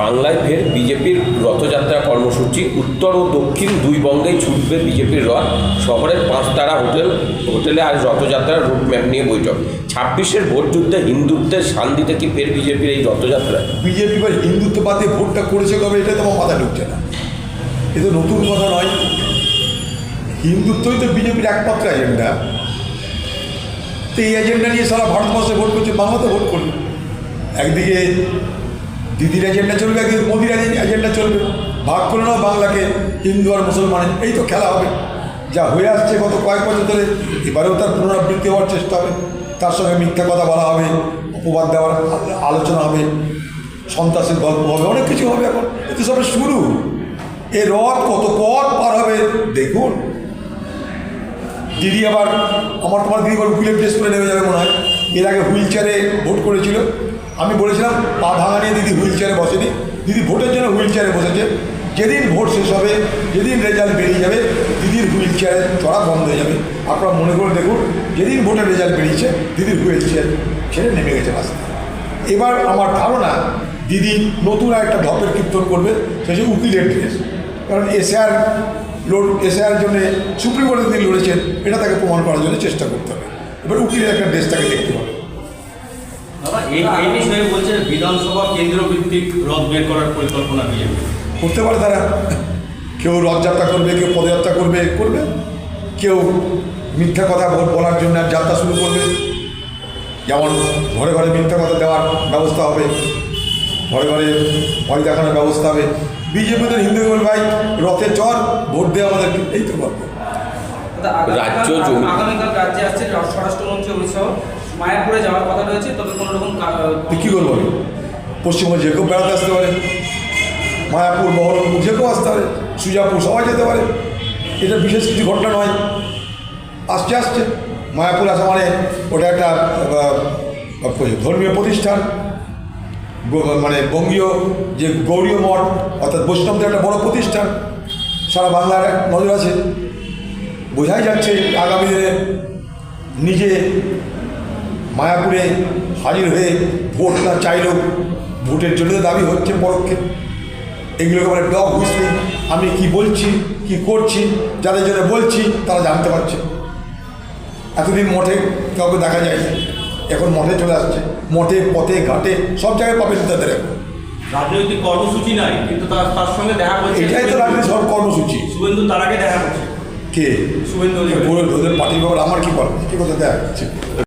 বাংলায় ফের বিজেপির রথযাত্রা কর্মসূচি। উত্তর ও দক্ষিণ দুই বঙ্গেই ছুটবে বিজেপির রথ। শহরের পাঁচতারা হোটেল হোটেলে আজ রথযাত্রার রুটম্যাপ নিয়ে বৈঠক। ছাব্বিশের ভোট যুদ্ধে হিন্দুত্বের শান্তিতে কি ফের বিজেপির এই রথযাত্রা? বিজেপি বা হিন্দুত্ববাদী ভোটটা করেছে কবে, এটা তো আমার মাথা ঢুকছে না। এ তো নতুন কথা নয়। হিন্দুত্বই তো বিজেপির একমাত্র এজেন্ডা তো এই এজেন্ডা নিয়ে সারা ভারতবর্ষে ভোট করছে, বাংলাতে ভোট করবে। একদিকে দিদির এজেন্ডা চলবে একদিকে মোদির এজেন্ডা চলবে? ভাগ করে নাও বাংলাকে, হিন্দু আর মুসলমানের, এই তো খেলা হবে। যা হয়ে আসছে গত কয়েক বছর ধরে, এবারেও তার পুনরাবৃত্তি হওয়ার চেষ্টা হবে। তার সঙ্গে মিথ্যা কথা বলা হবে, অপবাদ দেওয়ার আলোচনা হবে, সন্ত্রাসের গল্প হবে, অনেক কিছু হবে এখন। এতে সবে শুরু। এ রথ কত পথ পার হবে, দেখুন। দিদি আবার, আমার তোমার দিদি আবার উকিলের ড্রেস করে নেমে যাবে মনে হয়। এর আগে হুইল চেয়ারে ভোট করেছিল। আমি বলেছিলাম, পা ভাঙা নিয়ে দিদি দিদি ভোটের জন্য হুইল চেয়ারে বসেছে। যেদিন ভোট শেষ হবে, যেদিন রেজাল্ট বেরিয়ে যাবে, দিদির হুইল চেয়ারে চড়া বন্ধ হয়ে যাবে। আপনারা মনে করে দেখুন, যেদিন ভোটের রেজাল্ট বেরিয়েছে, দিদির হুইল চেয়ার ছেড়ে নেমে গেছে রাস্তায়। এবার আমার ধারণা, দিদি নতুন একটা ঢপের কীর্তন করবে, সে উকিলের ড্রেস কারণ এসআর লোড, এসআর জন্য সুপ্রিম কোর্টে তিনি লড়েছেন, এটা তাকে প্রমাণ করার জন্য চেষ্টা করতে হবে। এবার উকিলের একটা ড্রেস তাকে দেখতে হবে। এই বিষয়ে বলছে বিধানসভা কেন্দ্র ভিত্তিক রথ বের করার পরিকল্পনা বিজেপি করতে পারে তারা। কেউ রথযাত্রা করবে, কেউ পদযাত্রা করবে করবে। কেউ মিথ্যা কথা বলার জন্য যাত্রা শুরু করবে। যেমন ঘরে ঘরে মিথ্যা কথা দেওয়ার ব্যবস্থা হবে, ঘরে ঘরে ভয় দেখানোর ব্যবস্থা হবে। বিজেপিদের হিন্দু ভাই রথে চর ভোট দেওয়া আমাদের এই তো গল্প। রাজ্য জমি- আগামীকাল রাজ্যে আসছে স্বরাষ্ট্রমন্ত্রী অমিত শাহ। মায়াপুরে যাওয়ার কথা রয়েছে তবে কোনো রকম কা- করব পশ্চিমবঙ্গে যে কেউ বেড়াতে আসতে পারে মায়াপুর বহরমপুর যে কেউ আসতে পারে সুজাপুর সবাই যেতে পারে। এটা বিশেষ কিছু ঘটনা নয়। আসছে আসছে। মায়াপুর আসা মানে ওটা একটা ধর্মীয় প্রতিষ্ঠান। মানে বঙ্গীয় যে গৌরীয় মঠ অর্থাৎ বৈষ্ণবদের একটা বড় প্রতিষ্ঠান। সারা বাংলার নজর আছে। বোঝাই যাচ্ছে আগামী দিনে নিজে মায়াপুরে হাজির হয়ে ভোট না চাইলেও ভোটের জন্য দাবি হচ্ছে পরোক্ষে। এগুলোকে বলে ডগ হুইসলিং আমি কি বলছি কি করছি যাদের জন্য বলছি তারা জানতে পারছে। এতদিন মঠে কাউকে দেখা যায়নি। এখন মঠে চলে আসছে। মঠে পথে ঘাটে সব জায়গায় পাবেন তাদের এখন। রাজনৈতিক কর্মসূচি নাই কিন্তু তার তার সঙ্গে দেখা করছে এটাই তো রাজনীতি সব কর্মসূচি। শুভেন্দু তার আগে দেখা করছে কে? শুভেন্দু। ওদের পার্টির ব্যাপার আমার কি বল কি কথা দেখা